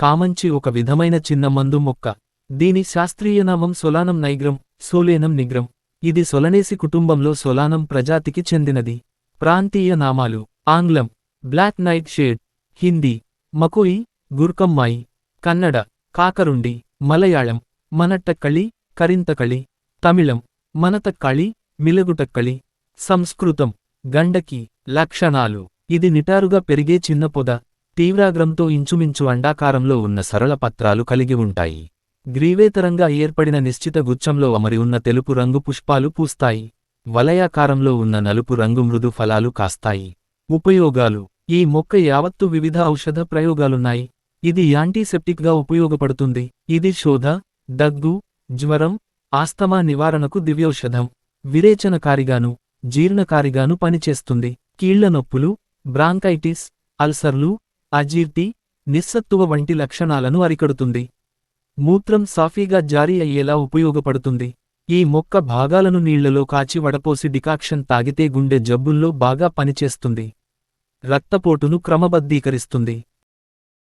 కామంచి ఒక విధమైన చిన్న మందు మొక్క. దీని శాస్త్రీయ నామం సొలానం నైగ్రం సోలేనం నిగ్రం. ఇది సొలనేసి కుటుంబంలో సొలానం ప్రజాతికి చెందినది. ప్రాంతీయ నామాలు ఆంగ్లం బ్లాక్ నైట్ షేడ్ హిందీ మకోయి గుర్కమ్మాయి కన్నడ కాకరుండి మలయాళం మనట్టక్కళి కరింతకళి తమిళం మనతక్కళి మిలగుటక్కళి సంస్కృతం గండకి లక్షణాలు. ఇది నిటారుగా పెరిగే చిన్న పొద. తీవ్రాగ్రంతో ఇంచుమించు అండాకారంలో ఉన్న సరళ పత్రాలు కలిగి ఉంటాయి. గ్రీవేతరంగా ఏర్పడిన నిశ్చిత గుచ్చంలో అమరి ఉన్న తెలుపు రంగు పుష్పాలు పూస్తాయి. వలయాకారంలో ఉన్న నలుపు రంగు మృదు ఫలాలు కాస్తాయి. ఉపయోగాలు. ఈ మొక్క యావత్తు వివిధ ఔషధ ప్రయోగాలున్నాయి. ఇది యాంటీసెప్టిక్గా ఉపయోగపడుతుంది. ఇది శోధ దగ్గు జ్వరం ఆస్తమా నివారణకు దివ్యౌషధం. విరేచనకారిగాను జీర్ణకారిగాను పనిచేస్తుంది. కీళ్ళ నొప్పులు బ్రాంకైటిస్ అల్సర్లు అజీర్తి నిస్సత్తువ వంటి లక్షణాలను అరికడుతుంది. మూత్రం సాఫీగా జారీ అయ్యేలా ఉపయోగపడుతుంది. ఈ మొక్క భాగాలను నీళ్ళలో కాచి వడపోసి డికాక్షన్ తాగితే గుండె జబ్బుల్లో బాగా పనిచేస్తుంది. రక్తపోటును క్రమబద్ధీకరిస్తుంది.